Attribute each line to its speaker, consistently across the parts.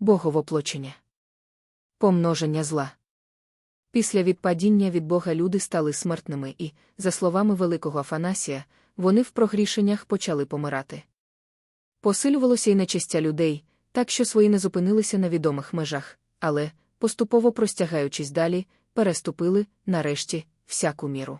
Speaker 1: боговоплочення. Помноження зла. Після відпадіння від Бога люди стали смертними і, за словами великого Афанасія, вони в прогрішеннях почали помирати. Посилювалося й нечистя людей, так що свої не зупинилися на відомих межах, але, поступово простягаючись далі, переступили, нарешті, всяку міру.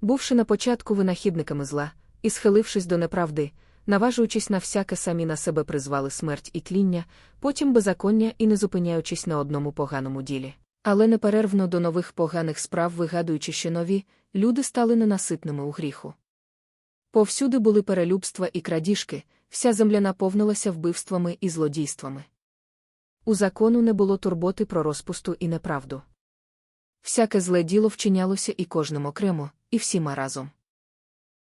Speaker 1: Бувши на початку винахідниками зла, і схилившись до неправди, наважуючись на всяке самі на себе призвали смерть і тління, потім беззаконня і не зупиняючись на одному поганому ділі. Але неперервно до нових поганих справ, вигадуючи ще нові, люди стали ненаситними у гріху. Повсюди були перелюбства і крадіжки, вся земля наповнилася вбивствами і злодійствами. У закону не було турботи про розпусту і неправду. Всяке зле діло вчинялося і кожним окремо, і всіма разом.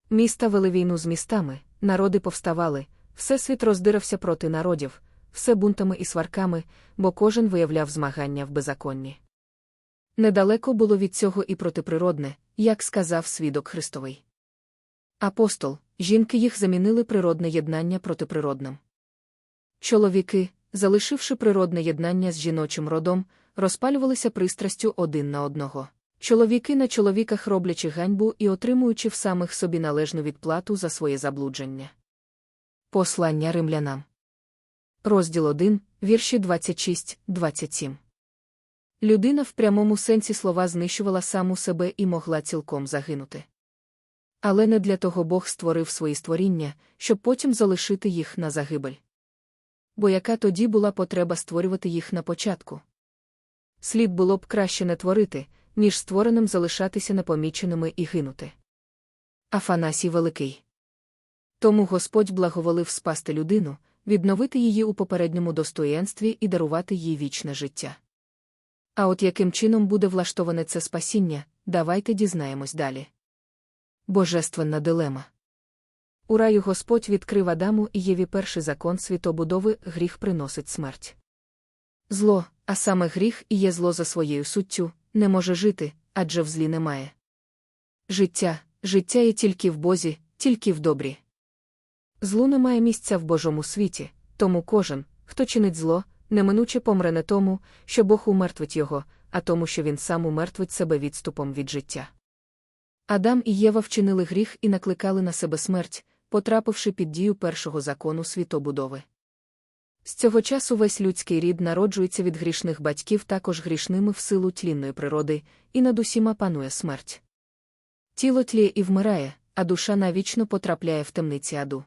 Speaker 1: Міста вели війну з містами, народи повставали, всесвіт роздирався проти народів, все бунтами і сварками, бо кожен виявляв змагання в беззаконні. Недалеко було від цього і протиприродне, як сказав свідок Христовий. Апостол, жінки їх замінили природне єднання протиприродним. Чоловіки, залишивши природне єднання з жіночим родом, розпалювалися пристрастю один на одного. Чоловіки на чоловіках роблячи ганьбу і отримуючи в самих собі належну відплату за своє заблудження. Послання римлянам. Розділ 1, вірші 26-27. Людина в прямому сенсі слова знищувала саму себе і могла цілком загинути. Але не для того Бог створив свої створіння, щоб потім залишити їх на загибель. Бо яка тоді була потреба створювати їх на початку? Слід було б краще не творити, ніж створеним залишатися непоміченими і гинути. Афанасій Великий. Тому Господь благоволив спасти людину, відновити її у попередньому достоєнстві і дарувати їй вічне життя. А от яким чином буде влаштоване це спасіння, давайте дізнаємось далі. Божественна дилема. У раю Господь відкрив Адаму і Єві перший закон світобудови гріх приносить смерть. Зло, а саме гріх і є зло за своєю суттю, не може жити, адже в злі немає. Життя, життя є тільки в Бозі, тільки в добрі. Злу немає місця в Божому світі, тому кожен, хто чинить зло, неминуче помре не тому, що Бог умертвить його, а тому, що він сам умертвить себе відступом від життя. Адам і Єва вчинили гріх і накликали на себе смерть, потрапивши під дію першого закону світобудови. З цього часу весь людський рід народжується від грішних батьків також грішними в силу тлінної природи, і над усіма панує смерть. Тіло тліє і вмирає, а душа навічно потрапляє в темниці аду.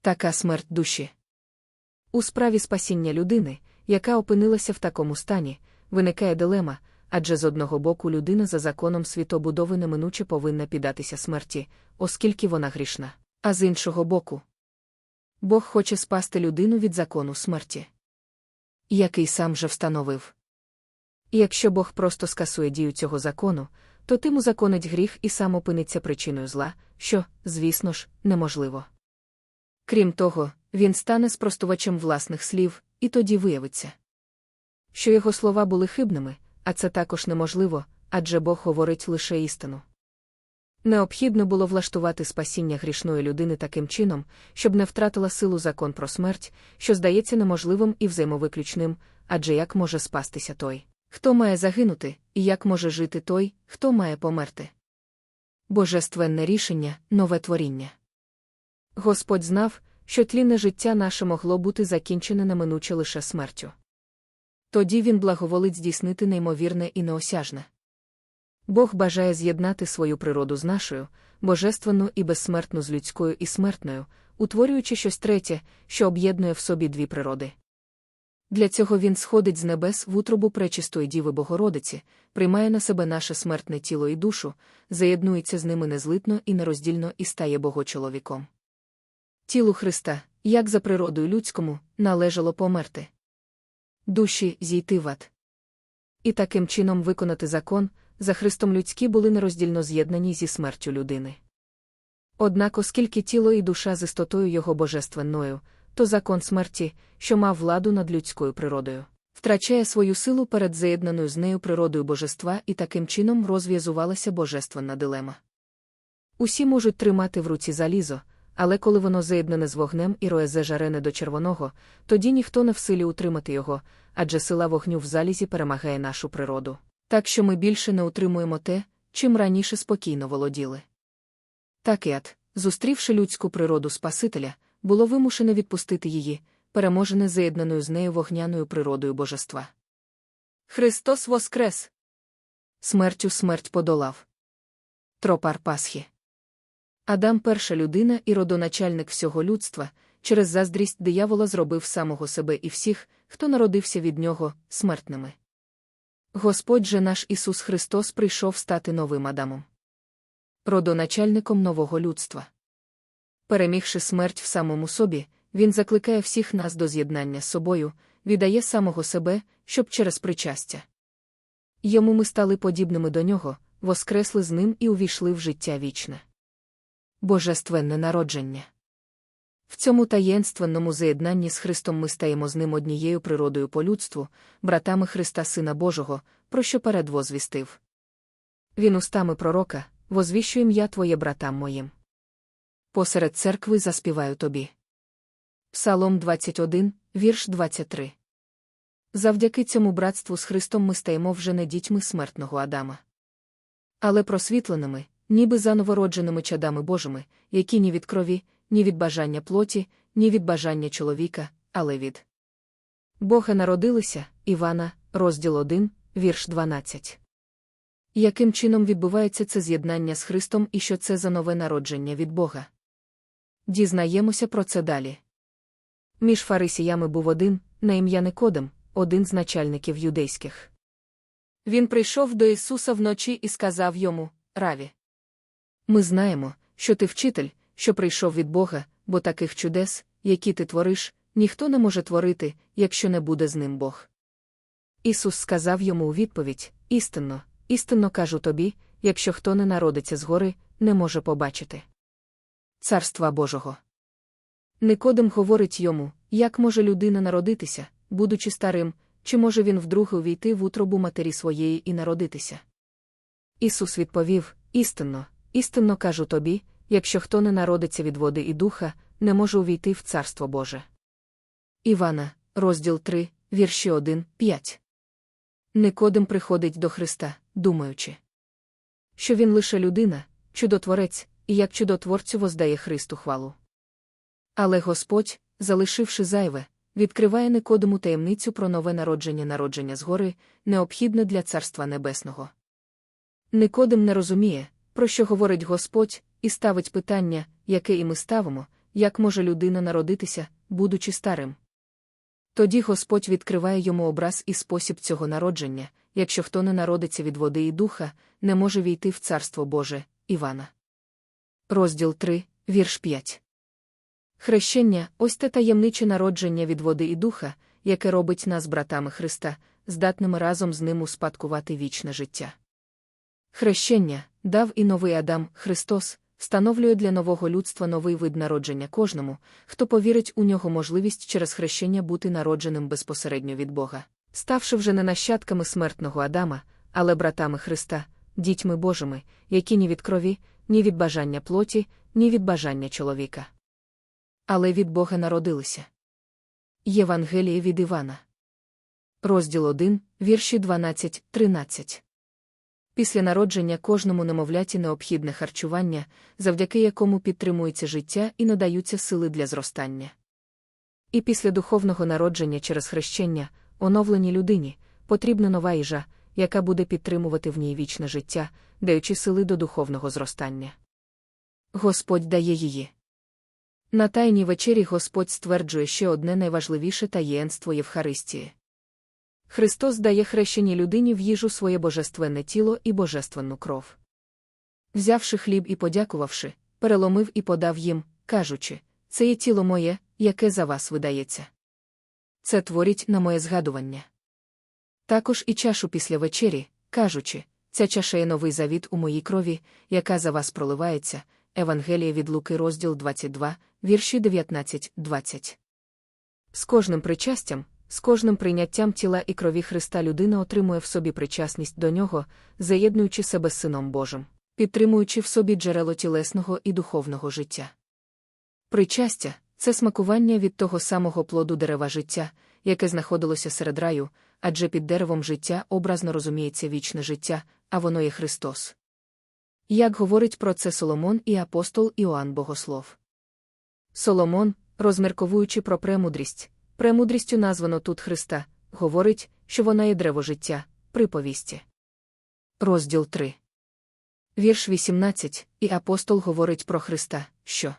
Speaker 1: Така смерть душі. У справі спасіння людини, яка опинилася в такому стані, виникає дилема, адже з одного боку людина за законом світобудови неминуче повинна піддатися смерті, оскільки вона грішна, а з іншого боку, Бог хоче спасти людину від закону смерті, який сам же встановив. І якщо Бог просто скасує дію цього закону, то тим узаконить гріх і сам опиниться причиною зла, що, звісно ж, неможливо. Крім того, він стане спростувачем власних слів, і тоді виявиться, що його слова були хибними, а це також неможливо, адже Бог говорить лише істину. Необхідно було влаштувати спасіння грішної людини таким чином, щоб не втратила силу закон про смерть, що здається неможливим і взаємовиключним, адже як може спастися той, хто має загинути, і як може жити той, хто має померти. Божественне рішення, нове творіння. Господь знав, що тлінне життя наше могло бути закінчене неминуче лише смертю. Тоді він благоволить здійснити неймовірне і неосяжне. Бог бажає з'єднати свою природу з нашою, божественну і безсмертну з людською і смертною, утворюючи щось третє, що об'єднує в собі дві природи. Для цього він сходить з небес в утробу пречистої Діви Богородиці, приймає на себе наше смертне тіло і душу, заєднується з ними незлитно і нероздільно і стає Богочоловіком. Тілу Христа, як за природою людському, належало померти. Душі зійти в ад. І таким чином виконати закон, за Христом людські були нероздільно з'єднані зі смертю людини. Однак, оскільки тіло і душа з істотою його божественною, то закон смерті, що мав владу над людською природою, втрачає свою силу перед заєднаною з нею природою божества і таким чином розв'язувалася божественна дилема. Усі можуть тримати в руці залізо, але коли воно заєднане з вогнем і роезе жарене до червоного, тоді ніхто не в силі утримати його, адже сила вогню в залізі перемагає нашу природу. Так що ми більше не утримуємо те, чим раніше спокійно володіли. Так Іат, зустрівши людську природу Спасителя, було вимушене відпустити її, переможене заєднаною з нею вогняною природою божества. Христос воскрес! Смертю смерть подолав. Тропар Пасхи. Адам перша людина і родоначальник всього людства, через заздрість диявола зробив самого себе і всіх, хто народився від нього, смертними. Господь же наш Ісус Христос прийшов стати новим Адамом. Родоначальником нового людства. Перемігши смерть в самому собі, Він закликає всіх нас до з'єднання з собою, віддає самого себе, щоб через причастя. Йому ми стали подібними до нього, воскресли з ним і увійшли в життя вічне. Божественне народження. В цьому таєнственному заєднанні з Христом ми стаємо з ним однією природою по людству, братами Христа Сина Божого, про що перед возвістив. Він устами пророка, возвіщу ім'я Твоє братам моїм. Посеред церкви заспіваю тобі. Псалом 21, вірш 23. Завдяки цьому братству з Христом ми стаємо вже не дітьми смертного Адама. Але просвітленими, ніби за новородженими чадами Божими, які ні від крові, ні від бажання плоті, ні від бажання чоловіка, але від Бога народилися, Івана, розділ 1, вірш 12. Яким чином відбувається це з'єднання з Христом і що це за нове народження від Бога? Дізнаємося про це далі. Між фарисіями був один, на ім'я Никодим, один з начальників юдейських. Він прийшов до Ісуса вночі і сказав йому Раві. Ми знаємо, що ти вчитель, що прийшов від Бога, бо таких чудес, які ти твориш, ніхто не може творити, якщо не буде з ним Бог. Ісус сказав йому у відповідь істинно, істинно кажу тобі, якщо хто не народиться згори, не може побачити. Царства Божого. Никодим говорить йому, як може людина народитися, будучи старим, чи може він вдруге увійти в утробу матері своєї і народитися? Ісус відповів істинно, істинно кажу тобі, якщо хто не народиться від води і духа, не може увійти в Царство Боже. Івана, розділ 3, вірші 1, 5. Никодим приходить до Христа, думаючи, що він лише людина, чудотворець, і як чудотворцю воздає Христу хвалу. Але Господь, залишивши зайве, відкриває Никодиму таємницю про нове народження народження згори, необхідне для Царства Небесного. Никодим не розуміє, про що говорить Господь, і ставить питання, яке і ми ставимо, як може людина народитися, будучи старим. Тоді Господь відкриває йому образ і спосіб цього народження, якщо хто не народиться від води і духа, не може війти в Царство Боже, Івана. Розділ 3, вірш 5. Хрещення ось те таємниче народження від води і духа, яке робить нас братами Христа, здатними разом з ним успадкувати вічне життя. Хрещення дав і новий Адам Христос, встановлює для нового людства новий вид народження кожному, хто повірить у нього можливість через хрещення бути народженим безпосередньо від Бога, ставши вже не нащадками смертного Адама, але братами Христа, дітьми Божими, які ні від крові, ні від бажання плоті, ні від бажання чоловіка. Але від Бога народилися. Євангеліє від Івана. Розділ 1, вірші 12, 13. Після народження кожному немовляті необхідне харчування, завдяки якому підтримується життя і надаються сили для зростання. І після духовного народження через хрещення, оновленій людині, потрібна нова їжа, яка буде підтримувати в ній вічне життя, даючи сили до духовного зростання. Господь дає її. На тайній вечері Господь стверджує ще одне найважливіше таєнство Євхаристії. Христос дає хрещеній людині в їжу своє божественне тіло і божественну кров. Взявши хліб і подякувавши, переломив і подав їм, кажучи, це є тіло моє, яке за вас видається. Це творіть на моє згадування. Також і чашу після вечері, кажучи, ця чаша є новий завіт у моїй крові, яка за вас проливається. Евангелія від Луки, розділ 22, вірші 19, 20. З кожним причастям, з кожним прийняттям тіла і крові Христа людина отримує в собі причасність до нього, заєднуючи себе з Сином Божим, підтримуючи в собі джерело тілесного і духовного життя. Причастя це смакування від того самого плоду дерева життя, яке знаходилося серед раю, адже під деревом життя образно розуміється вічне життя, а воно є Христос. Як говорить про це Соломон і апостол Іоанн Богослов. Соломон, розмірковуючи про премудрість, премудрістю названо тут Христа, говорить, що вона є древо життя, приповісті. Розділ 3. Вірш 18, і апостол говорить про Христа, що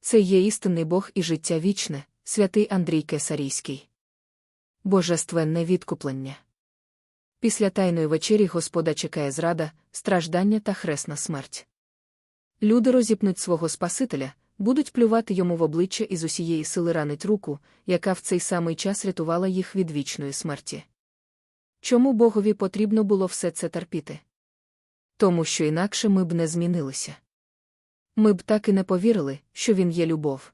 Speaker 1: це є істинний Бог і життя вічне, святий Андрій Кесарійський. Божественне відкуплення. Після тайної вечері Господа чекає зрада, страждання та хресна смерть. Люди розіпнуть свого Спасителя, будуть плювати йому в обличчя і з усієї сили ранить руку, яка в цей самий час рятувала їх від вічної смерті. Чому Богові потрібно було все це терпіти? Тому що інакше ми б не змінилися. Ми б так і не повірили, що він є любов.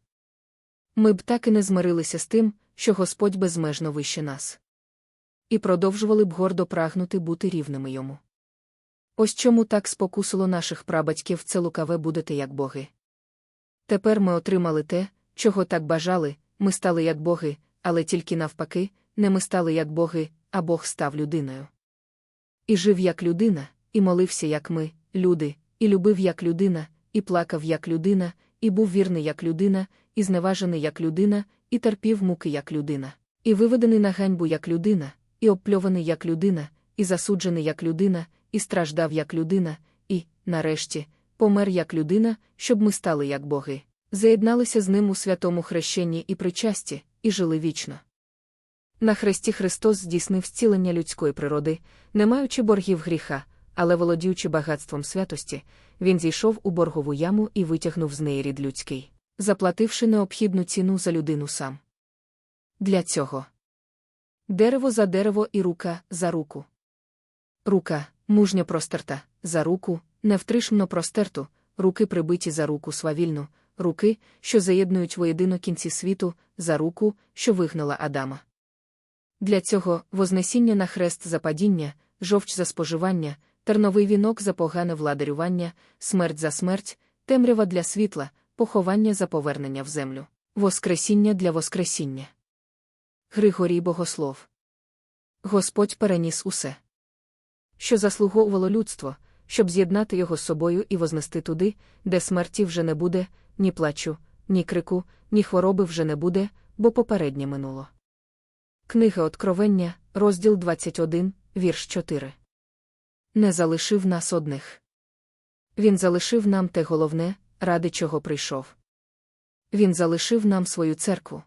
Speaker 1: Ми б так і не змирилися з тим, що Господь безмежно вище нас. І продовжували б гордо прагнути бути рівними йому. Ось чому так спокусило наших прабатьків це лукаве будете як боги. Тепер ми отримали те, чого так бажали, ми стали як боги, але тільки навпаки, не ми стали як боги, а Бог став людиною. І жив як людина, і молився, як ми, люди, і любив як людина, і плакав як людина, і був вірний як людина, і зневажений як людина, і терпів муки як людина, і виведений на ганьбу як людина, і обпльований як людина, і засуджений як людина, і страждав як людина, і, нарешті, помер як людина, щоб ми стали як боги, заєдналися з ним у святому хрещенні і причасті, і жили вічно. На хресті Христос здійснив зцілення людської природи, не маючи боргів гріха, але володіючи багатством святості, він зійшов у боргову яму і витягнув з неї рід людський, заплативши необхідну ціну за людину сам. Для цього дерево за дерево і рука за руку. Рука, мужньо простерта, за руку, невтришмно простерту, руки прибиті за руку свавільну, руки, що заєднують воєдино кінці світу, за руку, що вигнала Адама. Для цього вознесіння на хрест за падіння, жовч за споживання, терновий вінок за погане владарювання, смерть за смерть, темрява для світла, поховання за повернення в землю, воскресіння для воскресіння. Григорій Богослов. Господь переніс усе, що заслуговувало людство, щоб з'єднати його з собою і вознести туди, де смерті вже не буде, ні плачу, ні крику, ні хвороби вже не буде, бо попереднє минуло. Книга Откровення, розділ 21, вірш 4. Не залишив нас одних. Він залишив нам те головне, ради чого прийшов. Він залишив нам свою церкву.